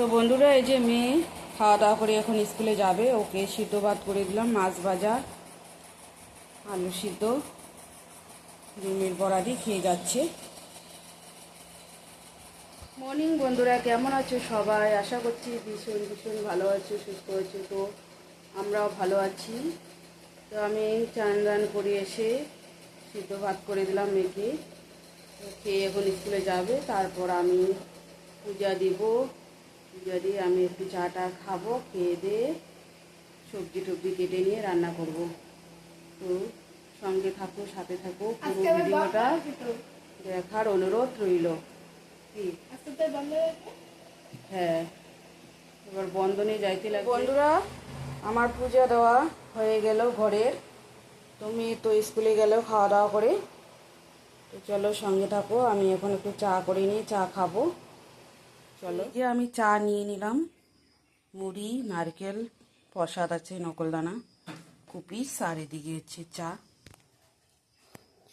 তো বন্ধুরা, এই যে মেয়ে খাওয়া দাওয়া করে এখন স্কুলে যাবে। ওকে সিদ্ধ ভাত করে দিলাম, মাছ ভাজা, আলু সিদ্ধ, ডিমের বড়া দিয়ে খেয়ে যাচ্ছে। মর্নিং বন্ধুরা, কেমন আছো সবাই? আশা করছি ভীষণ ভীষণ ভালো আছো, সুস্থ আছো তো আমরাও ভালো আছি। তো আমি চান দান করে এসে সিদ্ধ ভাত করে দিলাম মেয়েকে। খেয়ে এখন স্কুলে যাবে, তারপর আমি পূজা দিব। দিয়ে আমি একটু চাটা খাব খেয়ে দিয়ে সবজি টবজি কেটে নিয়ে রান্না করব। তো সঙ্গে থাকো সাথে থাকো পুরো ভিডিওটা দেখার অনুরোধ রইল। কি? হ্যাঁ এবার বন্ধনে যাইতে লাগবে। বন্ধুরা আমার পূজা দেওয়া হয়ে গেল ঘরের। তুমি তো স্কুলে গেলেও খাওয়া দাওয়া করে। তো চলো সঙ্গে থাকো আমি এখন একটু চা করে নিয়ে চা খাব। চলো। যে আমি চা নিয়ে নিলাম। মুড়ি, নারকেল, প্রসাদ আছে, নকলদানা কুপিস আর এদিকে হচ্ছে চা।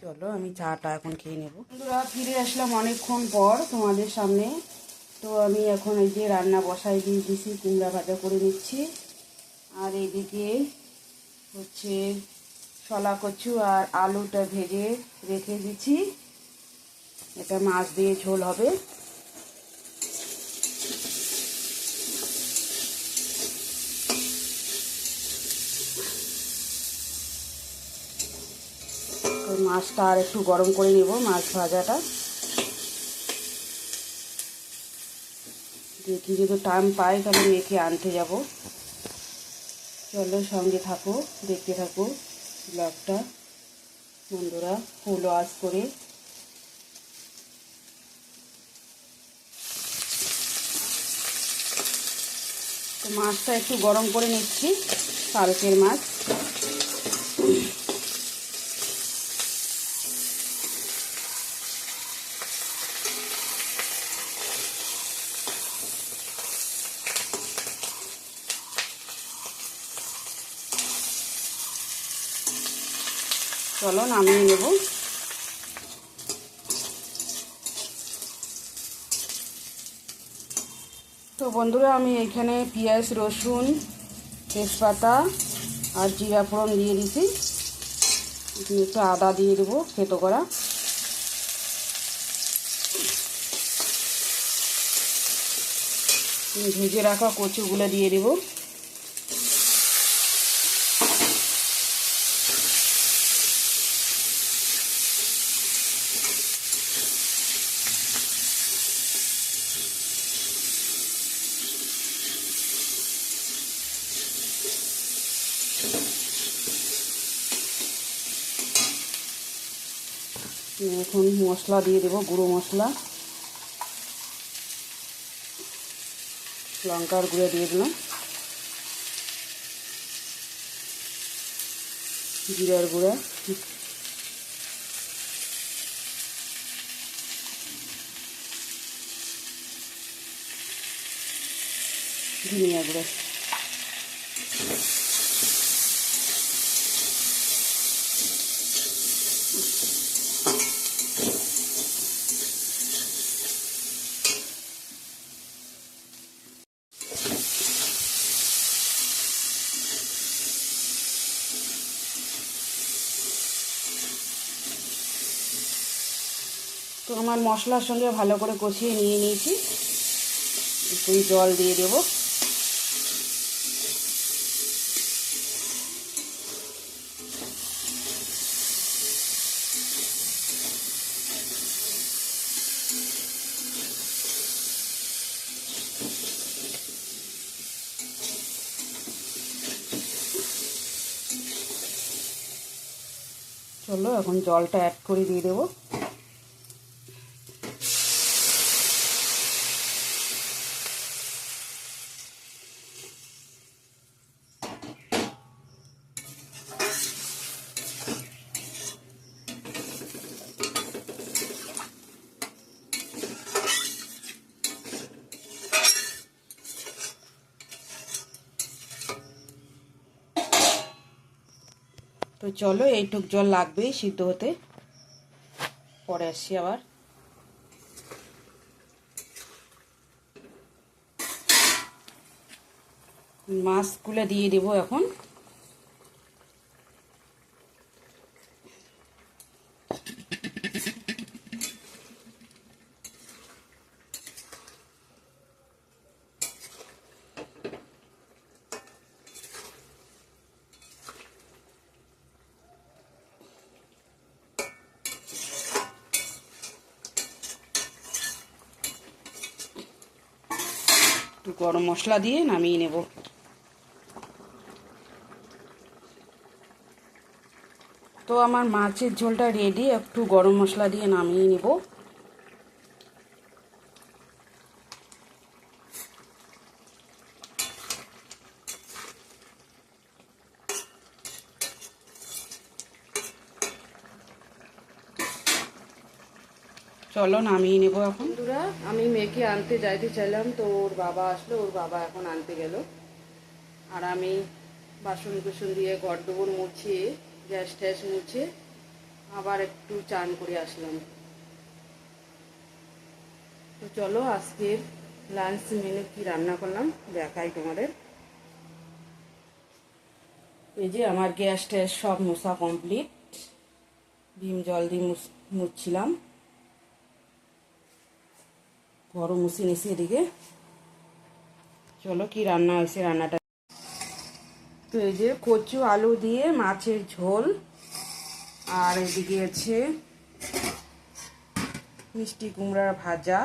চলো, আমি চাটা এখন খেয়ে নেব। বন্ধুরা, ফিরে আসলাম অনেকক্ষণ পর তোমাদের সামনে। তো আমি এখন এই যে রান্না বসাই দিয়ে দিছি, কুমড়া ভাজা করে নিচ্ছি। আর এদিকে হচ্ছে শলা কচু আর আলুটা ভেজে রেখে দিচ্ছি। এটা মাছ দিয়ে ঝোল হবে। মাছটা আর একটু গরম করে নেব মাছ ভাজাটা। দেখি যদি টাইম পাই, তাহলে মেখে আনতে যাব। চলো সঙ্গে থাকো, দেখতে থাকো ব্লগটা। বন্ধুরা ফুল আজ করে। তো মাছটা একটু গরম করে নিচ্ছি, কালকের মাছ। চলো নামিয়ে নেব। তো বন্ধুরা, আমি এখানে পেঁয়াজ, রসুন, তেজপাতা আর জিরা ফোড়ন দিয়ে দিছি। একটু আদা দিয়ে দেবো খেতো করা। ভেজে রাখা কচুগুলো দিয়ে দেবো। এখন মশলা দিয়ে দেবো গুঁড়ো মশলা। লঙ্কার গুঁড়ো দিয়ে দিলাম। জিরার গুঁড়া। ধনিয়া গুঁড়া। তো আমার মশলার সঙ্গে ভালো করে কষিয়ে নিয়ে নিয়েছি। একটু জল দিয়ে দেব। চলো, এখন জলটা অ্যাড করে দিয়ে দেবো। তো চলো এইটুক জল লাগবেই সিদ্ধ হতে। পরে আসছি আবার। মাছগুলো দিয়ে দেবো এখন। একটু গরম মশলা দিয়ে নামিয়ে নেব। তো আমার মাছের ঝোলটা রেডি একটু গরম মশলা দিয়ে নামিয়ে নেব। চলো, নামিয়ে নেব এখন। বন্ধুরা, আমি মেয়েকে আনতে যাইতে চাইলাম, তো ওর বাবা আসলো, ওর বাবা এখন আনতে গেল। আর আমি বাসন কুসন দিয়ে ঘর ডুবুর মুছিয়ে গ্যাস ট্যাস মুছে, আবার একটু চান করে আসলাম। তো চলো আজকে লাঞ্চ মেনু কি রান্না করলাম, দেখাই তোমাদের। এই যে আমার গ্যাস ট্যাস সব মোছা কমপ্লিট ডিম জল দিয়ে মুছ- মুছছিলাম। গরম মুছে নিছি এদিকে। চলো কি রান্না হয়েছে রান্নাটা। তো এই যে কচু আলু দিয়ে মাছের ঝোল, আর এদিকে আছে মিষ্টি কুমড়ার ভাজা।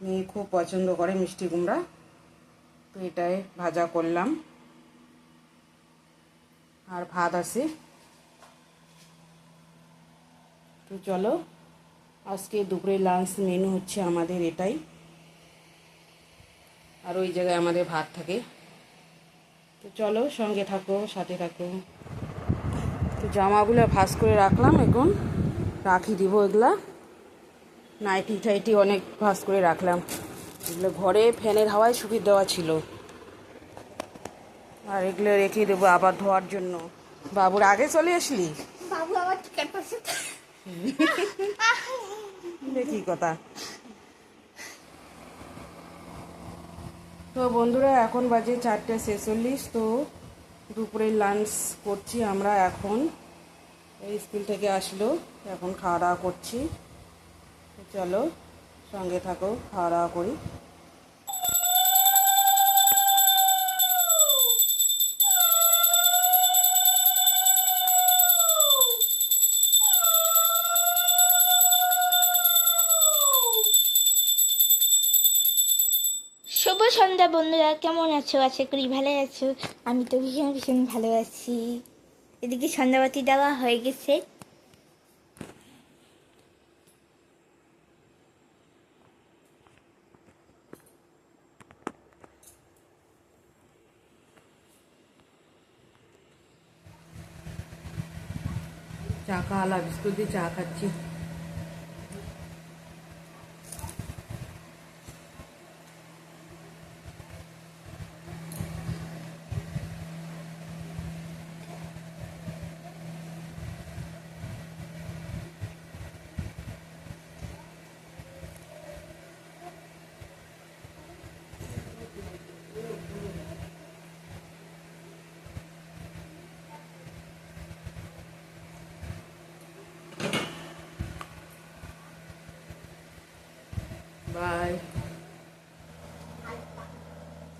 মেয়ে খুব পছন্দ করে মিষ্টি কুমড়া, তো এটাই ভাজা করলাম। আর ভাত আছে। তো চলো আজকে দুপুরে লাঞ্চ মেনু হচ্ছে আমাদের এটাই। আর ওই জায়গায় আমাদের ভাত থাকে। তো চলো সঙ্গে থাকো, সাথে থাকো। তো জামাগুলো ভাস করে রাখলাম এখন। রাখি দিব এগুলা। নাইটি টাইটি অনেক ভাস করে রাখলাম। এগুলো ঘরে ফ্যানের হাওয়ায় শুকিয়ে দেওয়া ছিল। আর এগুলো রেখে দেবো আবার ধোয়ার জন্য। বাবুর আগে চলে আসলি? বাবু পাচ্ছে কথা? তো বন্ধুরা, এখন বাজে চারটে ছেচল্লিশ, তো দুপুরে লাঞ্চ করছি আমরা এখন। এই স্কুল থেকে আসলো, এখন খাওয়া দাওয়া করছি। চলো, সঙ্গে থাকো, খাওয়া দাওয়া করি। শুভ সন্ধ্যা বন্ধুরা, কেমন আছো? আশা করি ভালো আছো। আমি তো ভীষণ ভীষণ ভালো আছি। এদিকে সন্ধ্যাবাতি দেওয়া হয়ে গেছে। চা খাওয়ালা বিস্কুট দিয়ে চা খাচ্ছি বাই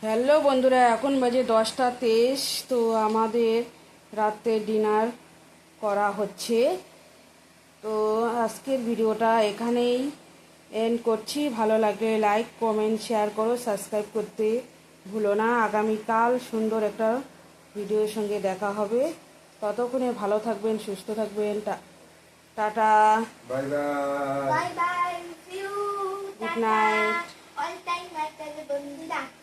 হ্যালো বন্ধুরা এখন বাজে দশটা তেইশ তো আমাদের রাতে ডিনার করা হচ্ছে। তো আজকের ভিডিওটা এখানেই এন্ড করছি। ভালো লাগলে লাইক কমেন্ট শেয়ার করো সাবস্ক্রাইব করতে ভুলো না। আগামীকাল সুন্দর একটা ভিডিওর সঙ্গে দেখা হবে। ততক্ষণে ভালো থাকবেন সুস্থ থাকবেন। টা- tata. Bye bye bye bye Good night. All time master বন্ধু